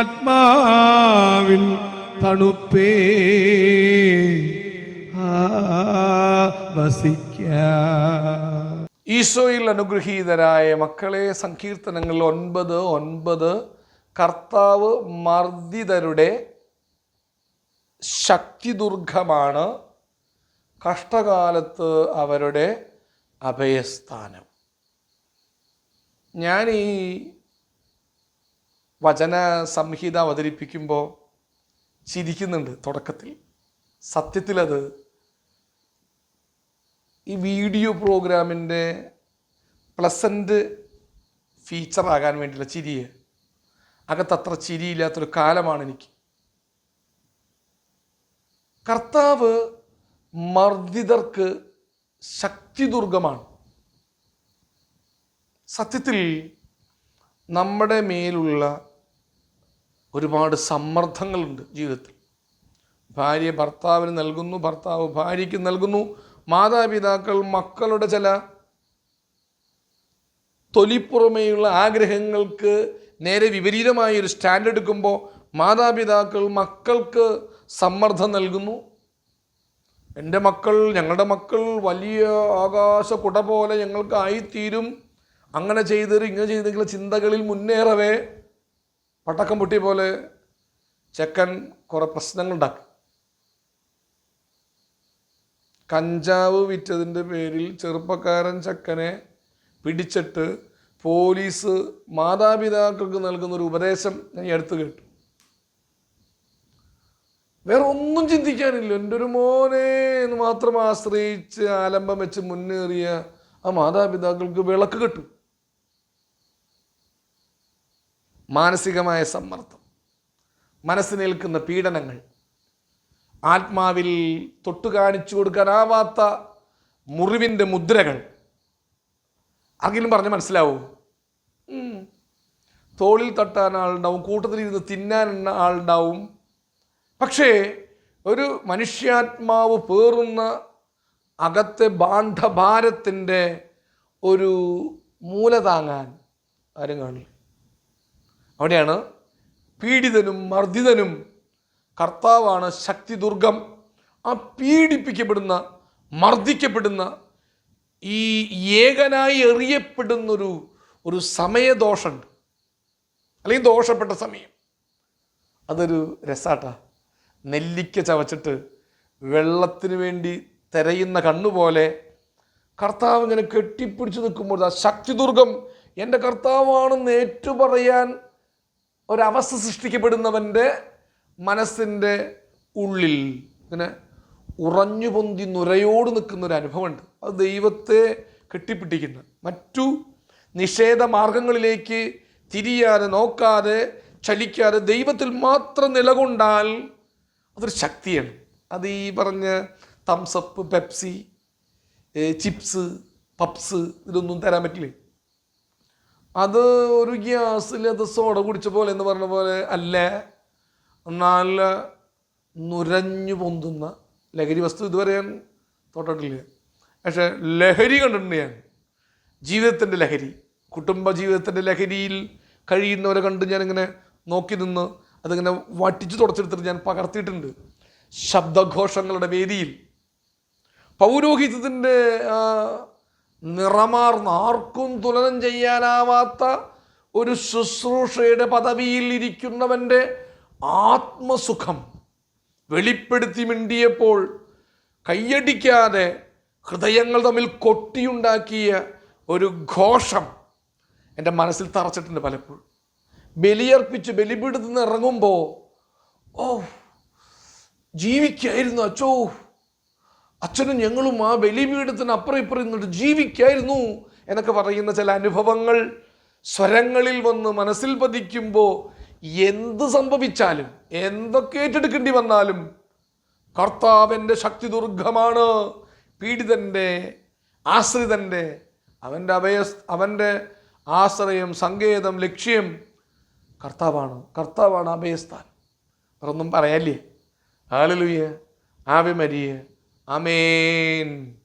ആത്മാവിൻ തണുപ്പേ. വസിക്ക. ഈശോയിൽ അനുഗ്രഹീതരായ മക്കളെ സങ്കീർത്തനങ്ങൾ ഒൻപത് ഒൻപത്. കർത്താവ് മർദ്ദിതരുടെ ശക്തിദുർഗമാണ്. കഷ്ടകാലത്ത് അവരുടെ അഭയസ്ഥാനം. ഞാൻ ഈ വചന സംഹിത അവതരിപ്പിക്കുമ്പോൾ ചിരിക്കുന്നുണ്ട് തുടക്കത്തിൽ. സത്യത്തിലത് ഈ വീഡിയോ പ്രോഗ്രാമിന്റെ പ്ലസന്റ് ഫീച്ചറാകാൻ വേണ്ടിയുള്ള ചിരിയെ. അകത്തത്ര ചിരിയില്ലാത്തൊരു കാലമാണ് എനിക്ക്. കർത്താവ് മർദ്ദിതർക്ക് ശക്തിദുർഗമാണ്. സത്യത്തിൽ നമ്മുടെ മേലുള്ള ഒരുപാട് സമ്മർദ്ദങ്ങളുണ്ട് ജീവിതത്തിൽ. ഭാര്യ ഭർത്താവിന് നൽകുന്നു ഭർത്താവ് ഭാര്യയ്ക്ക് നൽകുന്നു മാതാപിതാക്കൾ മക്കളുടെ ചില തൊലിപ്പുറമേയുള്ള ആഗ്രഹങ്ങൾക്ക് നേരെ വിപരീതമായ ഒരു സ്റ്റാൻഡ് എടുക്കുമ്പോൾ മാതാപിതാക്കൾ മക്കൾക്ക് സമ്മർദ്ദം നൽകുന്നു. എന്റെ മക്കൾ ഞങ്ങളുടെ മക്കൾ വലിയ ആകാശ കുട പോലെ ഞങ്ങൾക്ക് ആയിത്തീരും. അങ്ങനെ ചെയ്തത് ഇങ്ങനെ ചെയ്തെങ്കിലും ചിന്തകളിൽ മുന്നേറവേ. പട്ടക്കം പൊട്ടിയ പോലെ ചെക്കൻ കുറേ പ്രശ്നങ്ങളുണ്ടാക്കി. കഞ്ചാവ് വിറ്റതിന്റെ പേരിൽ ചെറുപ്പക്കാരൻ ചെക്കനെ പിടിച്ചിട്ട് പോലീസ് മാതാപിതാക്കൾക്ക് നൽകുന്നൊരു ഉപദേശം ഞാൻ എടുത്തു കേട്ടു. വേറെ ഒന്നും ചിന്തിക്കാനില്ല. എന്റെ ഒരു മോനെ എന്ന് മാത്രം ആശ്രയിച്ച് ആലംബം വെച്ച് മുന്നേറിയ ആ മാതാപിതാക്കൾക്ക് വിളക്ക് കിട്ടും. മാനസികമായ സമ്മർദ്ദം മനസ്സിനേൽക്കുന്ന പീഡനങ്ങൾ ആത്മാവിൽ തൊട്ടു കാണിച്ചു കൊടുക്കാനാവാത്ത മുറിവിന്റെ മുദ്രകൾ. ആർക്കെങ്കിലും പറഞ്ഞ് മനസ്സിലാവും? തോളിൽ തട്ടാൻ ആളുണ്ടാവും കൂട്ടത്തിലിരുന്ന് തിന്നാൻ ആളുണ്ടാവും. പക്ഷേ ഒരു മനുഷ്യാത്മാവ് പേറുന്ന അകത്തെ ബാണ്ഡഭാരത്തിന്റെ ഒരു മൂല താങ്ങാൻ ആരും കാണില്ല. അവിടെയാണ് പീഡിതനും മർദ്ദിതനും കർത്താവാണ് ശക്തി ദുർഗം ആ പീഡിപ്പിക്കപ്പെടുന്ന മർദ്ദിക്കപ്പെടുന്ന ഈ ഏകനായി എറിയപ്പെടുന്നൊരു ഒരു സമയദോഷമുണ്ട് അല്ലെങ്കിൽ ദോഷപ്പെട്ട സമയം. അതൊരു രസാട്ടാ. നെല്ലിക്ക ചവച്ചിട്ട് വെള്ളത്തിന് വേണ്ടി തിരയുന്ന കണ്ണുപോലെ കർത്താവ് ഇങ്ങനെ കെട്ടിപ്പിടിച്ച് നിൽക്കുമ്പോൾ ആ ശക്തിദുർഗം എന്റെ കർത്താവാണെന്ന് ഏറ്റുപറയാൻ ഒരവസ്ഥ സൃഷ്ടിക്കപ്പെടുന്നവന്റെ മനസ്സിന്റെ ഉള്ളിൽ ഇങ്ങനെ ഉറഞ്ഞു പൊന്തി നുരയോട് നിൽക്കുന്ന ഒരു അനുഭവമുണ്ട്. അത് ദൈവത്തെ കെട്ടിപ്പിട്ടിക്കുന്ന മറ്റു നിഷേധ മാർഗങ്ങളിലേക്ക് തിരിയാതെ നോക്കാതെ ചലിക്കാതെ ദൈവത്തിൽ മാത്രം നിലകൊണ്ടാൽ അതൊരു ശക്തിയാണ്. അത് ഈ പറഞ്ഞ തംസപ്പ് പെപ്സി ചിപ്സ് പപ്സ് ഇതൊന്നും തരാൻ പറ്റില്ലേ? അത് ഒരു അത് സോഡ കുടിച്ച പോലെ എന്ന് പറഞ്ഞ പോലെ അല്ല. നല്ല നുരഞ്ഞു പൊന്തുന്ന ലഹരി വസ്തു ഇതുവരെ ഞാൻ തൊട്ടിട്ടില്ല. പക്ഷെ ലഹരി കണ്ടിട്ടുണ്ട് ഞാൻ. ജീവിതത്തിന്റെ ലഹരി. കുടുംബ ജീവിതത്തിന്റെ ലഹരിയിൽ കഴിയുന്നവരെ കണ്ട് ഞാനിങ്ങനെ നോക്കി നിന്ന് അതിങ്ങനെ വട്ടിച്ചു തുടച്ചെടുത്തിട്ട് ഞാൻ പകർത്തിയിട്ടുണ്ട്. ശബ്ദഘോഷങ്ങളുടെ വേദിയിൽ. പൗരോഹിത്യത്തിന്റെ നിറമാർന്ന ആർക്കും തുലനം ചെയ്യാനാവാത്ത ഒരു ശുശ്രൂഷയുടെ പദവിയിൽ ഇരിക്കുന്നവന്റെ ആത്മസുഖം വെളിപ്പെടുത്തി മിണ്ടിയപ്പോൾ കയ്യടിക്കാതെ ഹൃദയങ്ങൾ തമ്മിൽ കൊട്ടിയുണ്ടാക്കിയ ഒരു ഘോഷം എന്റെ മനസ്സിൽ തറച്ചിട്ടുണ്ട് പലപ്പോഴും. ബലിയർപ്പിച്ച് ബലിപീഠത്തിൽ നിന്ന് ഇറങ്ങുമ്പോൾ ഓ ജീവിക്കായിരുന്നു അച്ചോ. അച്ഛനും ഞങ്ങളും ആ ബലിപീഠത്തിന് അപ്പുറം ഇപ്പുറം നിന്നിട്ട് ജീവിക്കായിരുന്നു എന്നൊക്കെ പറയുന്ന ചില അനുഭവങ്ങൾ സ്വരങ്ങളിൽ വന്ന് മനസ്സിൽ പതിക്കുമ്പോൾ എന്ത് സംഭവിച്ചാലും എന്തൊക്കെ ഏറ്റെടുക്കേണ്ടി വന്നാലും കർത്താവിന്റെ ശക്തി ദുർഗമാണ്. പീഡിതന്റെ ആശ്രിതന്റെ അവന്റെ അഭയ അവന്റെ ആശ്രയം സങ്കേതം ലക്ഷ്യം കർത്താവാണ്. കർത്താവാണ് അഭയസ്ഥാൻ വേറൊന്നും പറയാല്ലേ ആലലുയ്യ ആവെ Amén.